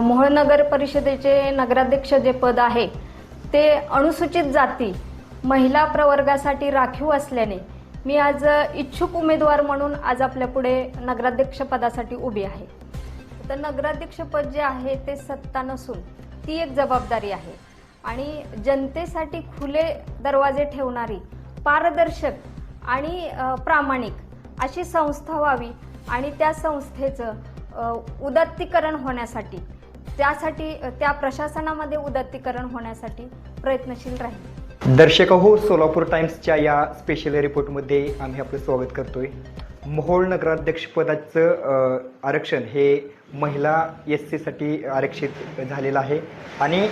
मोहोळ नगर परिषदेचे नगराध्यक्ष जे पद आहे ते अनुसूचित जाती महिला प्रवर्गासाठी राखीव असल्याने मी आज इच्छुक उमेदवार म्हणून आज आपल्या पुढे नगराध्यक्ष पदासाठी उभी आहे. तर नगराध्यक्ष पद जे आहे ते सत्ता नसून ती एक जबाबदारी आहे. आणि जनतेसाठी खुले दरवाजे ठेवणारी पारदर्शक आणि प्रामाणिक अशी संस्था व्हावी आणि त्या संस्थेचं उदत्तीकरण उदात्तीकरण होण्यासाठी त्यासाठी त्या प्रशासनामध्ये उदात्तीकरण होण्यासाठी प्रयत्नशील राहील. दर्शक हो सोलापूर टाइम्सच्या या स्पेशल रिपोर्टमध्ये आम्ही आपलं स्वागत करतोय. मोहोळ नगराध्यक्षपदाचं आरक्षण हे महिला एस सीसाठी आरक्षित झालेलं आहे. आणि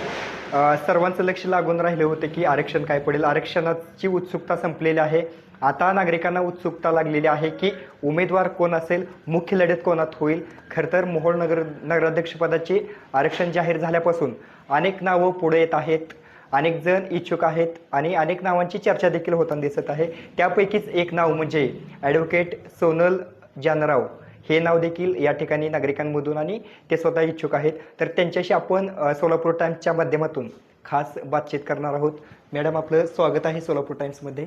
सर्वांचं लक्ष लागून राहिलं होतं की आरक्षण काय पडेल. आरक्षणाची उत्सुकता संपलेली आहे. आता नागरिकांना उत्सुकता लागलेली आहे की उमेदवार कोण असेल मुख्य लढत कोणात होईल? खरं तर मोहोळ नगर नगराध्यक्षपदाची आरक्षण जाहीर झाल्यापासून अनेक नावं पुढे येत आहेत अनेक जण इच्छुक आहेत आणि अनेक नावांची चर्चा देखील होताना दिसत आहे. त्यापैकीच एक नाव म्हणजे ॲडव्होकेट सोनल जानराव. हे नाव देखील या ठिकाणी नागरिकांमधून आणि ते स्वतः इच्छुक आहेत. तर त्यांच्याशी आपण सोलापूर टाईम्सच्या माध्यमातून खास बातचीत करणार आहोत. मॅडम आपलं स्वागत आहे सोलापूर टाईम्समध्ये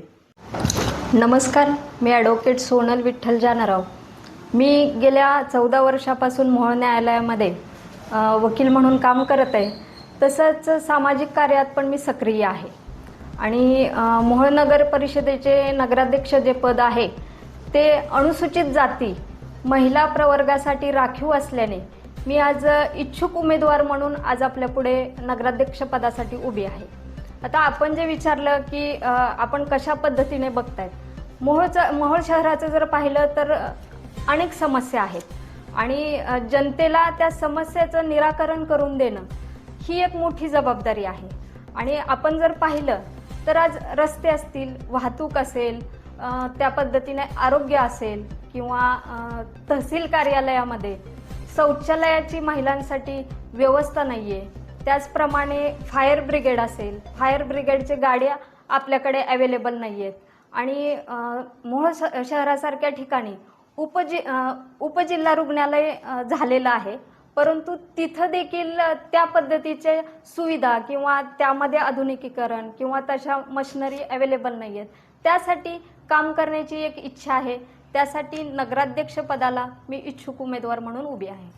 नमस्कार मी ॲडव्होकेट सोनल विठ्ठल जानराव. मी गेल्या चौदा वर्षापासून मोहळ न्यायालयामध्ये वकील म्हणून काम करत आहे. तसंच सामाजिक कार्यात पण मी सक्रिय आहे. आणि मोहळ नगर परिषदेचे नगराध्यक्ष जे पद आहे ते अनुसूचित जाती महिला प्रवर्गासाठी राखीव असल्याने मी आज इच्छुक उमेदवार म्हणून आज आपल्या पुढे उभी आहे. आता आपण जे विचारलं की आपण कशा पद्धतीने बघतायत? मोहोळचं मोहोळ शहराचं जर पाहिलं तर अनेक समस्या आहेत. आणि जनतेला त्या समस्याचं निराकरण करून देणं ही एक मोठी जबाबदारी आहे. आणि आपण जर पाहिलं तर आज रस्ते असतील वाहतूक असेल त्या पद्धतीने आरोग्य असेल किंवा तहसील कार्यालयामध्ये शौचालयाची महिलांसाठी व्यवस्था नाहीये. त्याचप्रमाणे फायर ब्रिगेड असेल फायर ब्रिगेडच्या गाड्या आपल्याकडे अवेलेबल नाही आहेत आणि मूळ मोहोळ श- शहरासारख्या ठिकाणी उपजि उपजिल्हा रुग्णालय झालेलं आहे. परंतु तिथं देखील त्या पद्धतीचे सुविधा किंवा त्यामध्ये आधुनिकीकरण किंवा तशा मशिनरी अवेलेबल नाही आहेत त्यासाठी काम करण्याची एक इच्छा आहे. त्यासाठी नगराध्यक्ष पदाला मी इच्छुक उमेदवार म्हणून उभी आहे.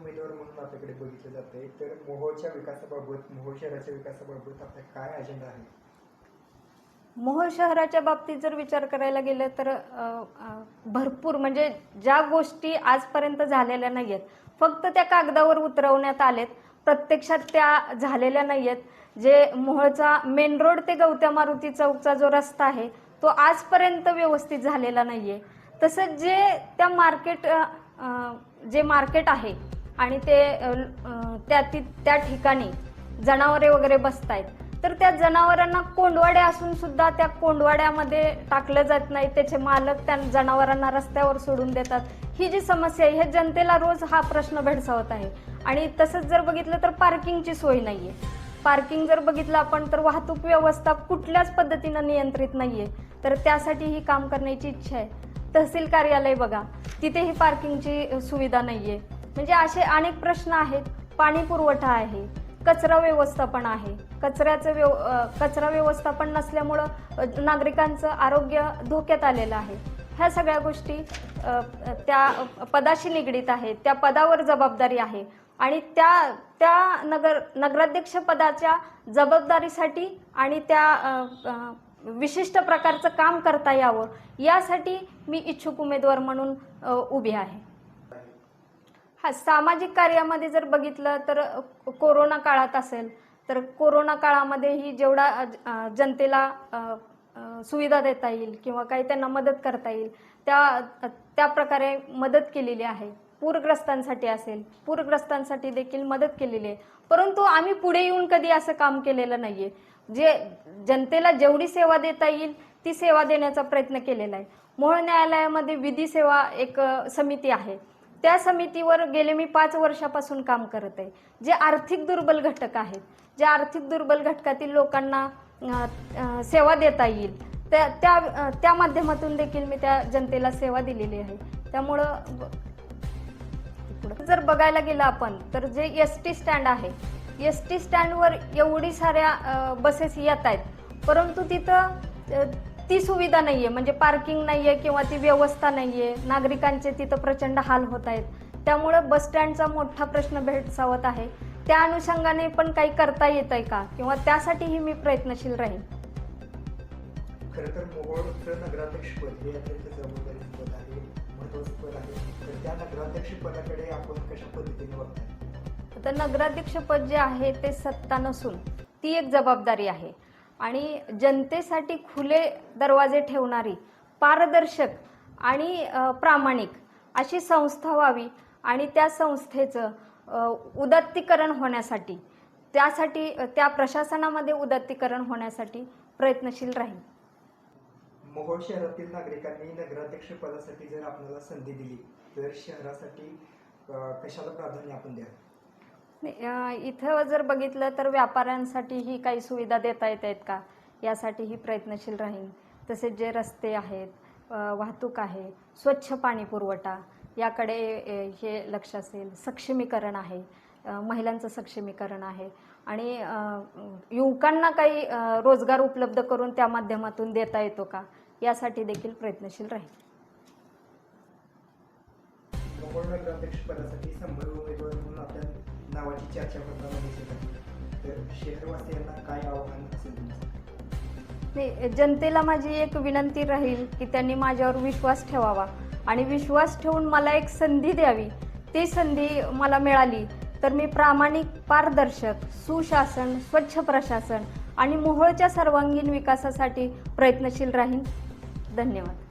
उमेदवार म्हणून आपल्याकडे बघितलं जाते तर मोहोळच्या विकासाबाबत मोहोळ शहराच्या विकासाबाबत आपला काय अजेंडा आहे? मोहोळ शहराच्या बाबतीत जर विचार करायला गेलं तर भरपूर म्हणजे ज्या गोष्टी आजपर्यंत झालेल्या नाही आहेत फक्त त्या कागदावर उतरवण्यात आलेत प्रत्यक्षात त्या झालेल्या नाही आहेत जे मोहोळचा मेन रोड ते गवत्या मारुती चौकचा जो रस्ता आहे तो आजपर्यंत व्यवस्थित झालेला नाही आहे तसंच जे त्या मार्केट जे मार्केट आहे आणि ते त्या ती- त्या ठिकाणी जनावरे वगैरे बसत आहेत तर त्या जनावरांना कोंडवाडे असून सुद्धा त्या कोंडवाड्यामध्ये टाकलं जात नाही. त्याचे मालक त्या जनावरांना रस्त्यावर सोडून देतात. ही जी समस्या आहे हे जनतेला रोज हा प्रश्न भेडसावत आहे. आणि तसंच जर बघितलं तर पार्किंगची सोय नाहीये. पार्किंग जर बघितलं आपण तर वाहतूक व्यवस्था कुठल्याच पद्धतीनं नियंत्रित नाहीये. तर त्यासाठी ही काम करण्याची इच्छा आहे. तहसील कार्यालय बघा तिथेही पार्किंगची सुविधा नाहीये. म्हणजे असे अनेक प्रश्न आहेत. पाणी पुरवठा आहे. कचरा व्यवस्थापन आहे. कचऱ्याचं व्यव कचरा व्यवस्थापन नसल्यामुळं नागरिकांचं आरोग्य धोक्यात आलेलं आहे. ह्या सगळ्या गोष्टी त्या पदाशी निगडीत आहेत. त्या पदावर जबाबदारी आहे. आणि त्या त्या नगर नगराध्यक्ष पदाच्या जबाबदारीसाठी आणि त्या विशिष्ट प्रकारचं काम करता यावं. यासाठी मी इच्छुक उमेदवार म्हणून उभी आहे. हा सामाजिक कार्यामध्ये जर बघितलं तर कोरोना काळात असेल तर कोरोना काळामध्येही जेवढा जनतेला सुविधा देता येईल किंवा काही त्यांना मदत करता येईल त्या त्या प्रकारे मदत केलेली आहे. पूरग्रस्तांसाठी असेल पूरग्रस्तांसाठी देखील मदत केलेली आहे. परंतु आम्ही पुढे येऊन कधी असं काम केलेलं नाहीये. जे जनतेला जेवढी सेवा देता येईल ती सेवा देण्याचा प्रयत्न केलेला आहे. मूळ न्यायालयामध्ये विधी सेवा एक समिती आहे. त्या समितीवर गेले मी पाच वर्षापासून काम करत आहे. जे आर्थिक दुर्बल घटक आहेत जे आर्थिक दुर्बल घटकातील लोकांना सेवा देता येईल त्या त्या त्या माध्यमातून देखील मी त्या जनतेला सेवा दिलेली आहे. त्यामुळं जर बघायला गेलं आपण तर जे एस टी स्टँड आहे एस टी स्टँडवर एवढी साऱ्या बसेस येत आहेत परंतु तिथं ती सुविधा नाहीये. म्हणजे पार्किंग नाहीये किंवा ती व्यवस्था नाहीये. नागरिकांचे तिथं प्रचंड हाल होत आहेत. त्यामुळं बस स्टँडचा मोठा प्रश्न भेडसावत आहे. त्या अनुषंगाने पण काही करता येत आहे का? किंवा त्यासाठीही मी प्रयत्नशील राहीन. खरं तर नगराध्यक्षपद हे अत्यंत जबाबदारी पद आहे महत्वाचं पद आहे. तर त्या नगराध्यक्ष पदाकडे आपण कशा पद्धतीने बघताय? तर नगराध्यक्ष पद जे आहे ते सत्ता नसून ती एक जबाबदारी आहे. आणि जनतेसाठी खुले दरवाजे ठेवणारी पारदर्शक आणि प्रामाणिक अशी संस्था व्हावी आणि त्या संस्थेचं अ, उदात्तीकरण होण्यासाठी त्यासाठी त्या प्रशासनामध्ये उदात्तीकरण होण्यासाठी प्रयत्नशील राहील मोहोळ शहरातील नागरिकांनी नगराध्यक्ष पदासाठी जर आपल्याला संधी दिली तर शहरासाठी कशाला प्राधान्य आपण द्या इथं जर बघितलं तर व्यापाऱ्यांसाठीही काही सुविधा देता येत आहेत का? यासाठीही प्रयत्नशील राहीन. तसेच जे रस्ते आहेत वाहतूक आहे स्वच्छ पाणी पुरवठा याकडे हे लक्ष असेल. सक्षमीकरण आहे. महिलांचं सक्षमीकरण आहे. आणि युवकांना काही रोजगार उपलब्ध करून त्या माध्यमातून देता येतो का? यासाठी देखील प्रयत्नशील राहील चर्चा करताना दिसत आहे तर शहरवासियांना काय आव्हान असेल नाही जनतेला माझी एक विनंती राहील की त्यांनी माझ्यावर विश्वास ठेवावा. आणि विश्वास ठेवून मला एक संधी द्यावी. ती संधी मला मिळाली तर मी प्रामाणिक पारदर्शक सुशासन स्वच्छ प्रशासन आणि मोहोळच्या सर्वांगीण विकासासाठी प्रयत्नशील राहीन. धन्यवाद.